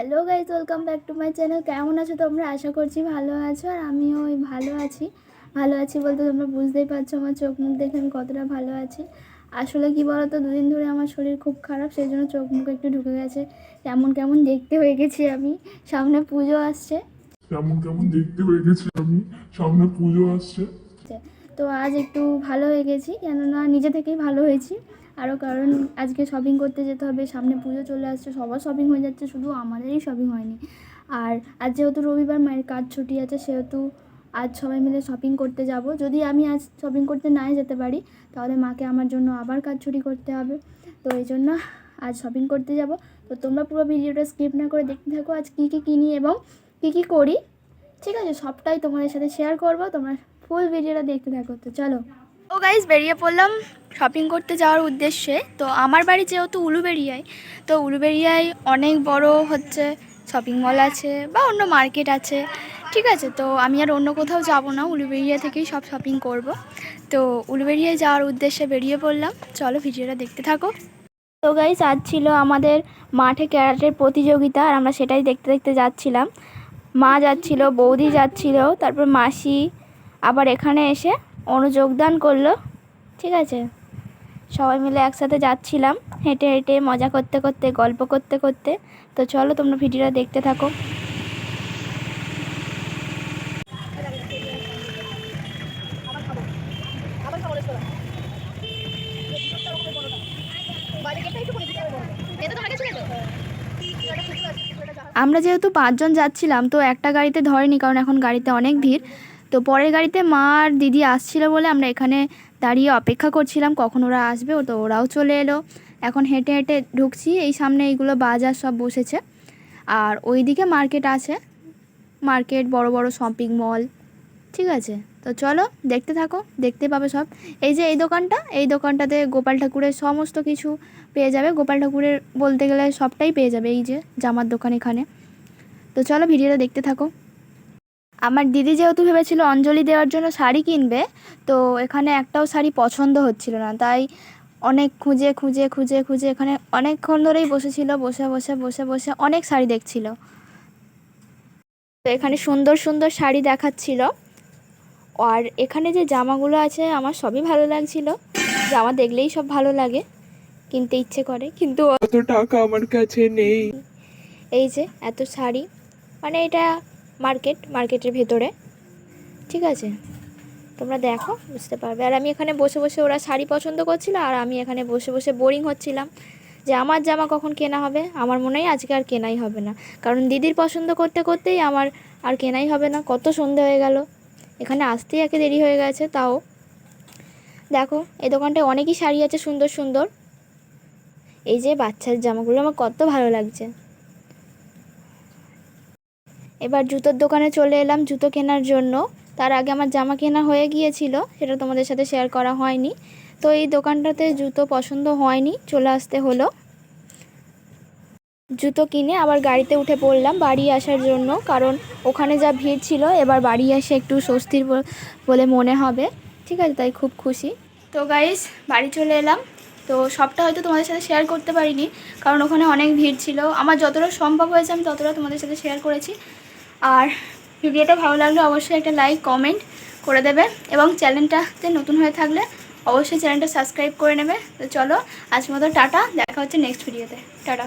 Hello guys welcome back to my channel. কেমন আছো তোমরা? আশা করছি ভালো আছো আর আমিও ওই ভালো আছি। ভালো আছি বলতে তোমরা বুঝতেই পারছ আমার চোখ মুখ দেখে আমি কতটা ভালো আছি। আসলে কি বলো তো দুদিন ধরে আমার শরীর খুব খারাপ সেই জন্য চোখ মুখ একটু ঢুকে গেছে। কেমন কেমন দেখতে হয়ে গেছি আমি। সামনে পুজো আসছে। কেমন কেমন দেখতে হয়ে গেছি আমি। সামনে পুজো আসছে। তো আজ একটু ভালো হয়ে গেছি কেননা নিজে থেকেই ভালো হয়েছি। আরও কারণ আজকে শপিং করতে যেতে হবে, সামনে পুজো চলে আসছে, সবার শপিং হয়ে যাচ্ছে, শুধু আমাদেরই শপিং হয়নি। আর আজ যেহেতু রবিবার, মায়ের কাজ ছুটি আছে, সেহেতু আজ সবাই মিলে শপিং করতে যাব। যদি আমি আজ শপিং করতে নাই যেতে পারি, তাহলে মাকে আমার জন্য আবার কাজ ছুটি করতে হবে। তো এই জন্য আজ শপিং করতে যাব। তো তোমরা পুরো ভিডিওটা স্কিপ না করে দেখতে থাকো, আজ কী কী কিনি এবং কী কী করি। ঠিক আছে, সবটাই তোমাদের সাথে শেয়ার করব, তোমরা ফুল ভিডিওটা দেখতে থাকো। তো চলো। ও গাইজ বেরিয়ে পড়লাম। শপিং করতে যাওয়ার উদ্দেশ্যে, তো আমার বাড়ি যেহেতু উলুবেরিয়ায় তো উলুবেরিয়ায় অনেক বড় হচ্ছে শপিং মল আছে বা অন্য মার্কেট আছে, ঠিক আছে? তো আমি আর অন্য কোথাও যাব না উলুবেরিয়া থেকেই সব শপিং করব। তো উলুবেরিয়ায় যাওয়ার উদ্দেশ্যে বেরিয়ে পড়লাম। চলো ভিডিওটা দেখতে থাকো। তো গাইজ আজ ছিল আমাদের মাঠে ক্যারাটের প্রতিযোগিতা, আর আমরা সেটাই দেখতে দেখতে যাচ্ছিলাম। মা যাচ্ছিল, বৌদি যাচ্ছিল, তারপর মাসি আবার এখানে এসে অনু যোগদান করল, ঠিক আছে? সবাই মিলে একসাথে যাচ্ছিলাম, হেঁটে হেঁটে মজা করতে করতে, গল্প করতে করতে। তো চলো তোমরা ভিডিওটা দেখতে থাকো। আমরা যেহেতু পাঁচজন যাচ্ছিলাম, তো একটা গাড়িতে ধরেনি, কারণ এখন গাড়িতে অনেক ভিড়। তো পরের গাড়িতে মা আর দিদি আসছিল বলে আমরা এখানে দাঁড়িয়ে অপেক্ষা করছিলাম কখন ওরা আসবে, তো ওরাও চলে এলো। এখন হেঁটে হেঁটে ঢুকছি, এই সামনে এইগুলো বাজার সব বসেছে। আর ওইদিকে মার্কেট আছে, মার্কেট, বড় বড় শপিং মল, ঠিক আছে। তো চলো দেখতে থাকো, দেখতে পাবে সব। এই যে এই দোকানটা, এই দোকানটাতে গোপাল ঠাকুরের সমস্ত কিছু পেয়ে যাবে। গোপাল ঠাকুরের বলতে গেলে সবটাই পেয়ে যাবে, এই যে জামার দোকান এখানে। তো চলো ভিডিওটা দেখতে থাকো। আমার দিদি যেহেতু ভেবেছিল অঞ্জলি দেওয়ার জন্য শাড়ি কিনবে তো এখানে একটাও শাড়ি পছন্দ হচ্ছিল না। তাই অনেক খুঁজে খুঁজে খুঁজে খুঁজে এখানে অনেকক্ষণ ধরেই বসেছিল বসে বসে বসে বসে অনেক শাড়ি দেখছিল। তো এখানে সুন্দর সুন্দর শাড়ি দেখাচ্ছিল। আর এখানে যে জামাগুলো আছে আমার সবই ভালো লাগছিল। জামা দেখলেই সব ভালো লাগে কিনতে ইচ্ছে করে কিন্তু অত টাকা আমার কাছে নেই। এই যে এত শাড়ি। মানে এটা মার্কেট, মার্কেটের ভেতরে। ঠিক আছে? তোমরা দেখো, বুঝতে পারবে। আর আমি এখানে বসে বসে ওরা শাড়ি পছন্দ করছিল, আর আমি এখানে বসে বসে বোরিং হচ্ছিলাম। যে আমার জামা কখন কেনা হবে? আমার মনে হয় আজকে আর কেনাই হবে না। কারণ দিদির পছন্দ করতে করতেই আমার আর কেনাই হবে না। কত সন্ধে হয়ে গেল। এখানে আসতেই একে দেরি হয়ে গেছে, তাও। দেখো, এই দোকানটায় অনেকই শাড়ি আছে সুন্দর সুন্দর। এই যে বাচ্চার জামাগুলো, আমার কত ভালো লাগছে। এবার জুতোর দোকানে চলে এলাম জুতো কেনার জন্য। তার আগে আমার জামা কেনা হয়ে গিয়েছিল, সেটা তোমাদের সাথে শেয়ার করা হয়নি। তো এই দোকানটাতে জুতো পছন্দ হয়নি, চলে আসতে হলো। জুতো কিনে আবার গাড়িতে উঠে পড়লাম বাড়ি আসার জন্য, কারণ ওখানে যা ভিড় ছিল, এবার বাড়ি এসে একটু স্বস্তির বলে মনে হবে। ঠিক আছে, তাই খুব খুশি। তো গাইস বাড়ি চলে এলাম। তো সবটা হয়তো তোমাদের সাথে শেয়ার করতে পারিনি, কারণ ওখানে অনেক ভিড় ছিল। আমার যতটা সম্ভব হয়েছে, আমি ততটা তোমাদের সাথে শেয়ার করেছি। আর ভিডিওটা ভালো লাগলে অবশ্যই একটা লাইক, কমেন্ট করে দেবে এবং চ্যানেলটাতে নতুন হয়ে থাকলে অবশ্যই চ্যানেলটা সাবস্ক্রাইব করে নেবে। তো চলো, আজ মতো টাটা, দেখা হচ্ছে নেক্সট ভিডিওতে। টাটা।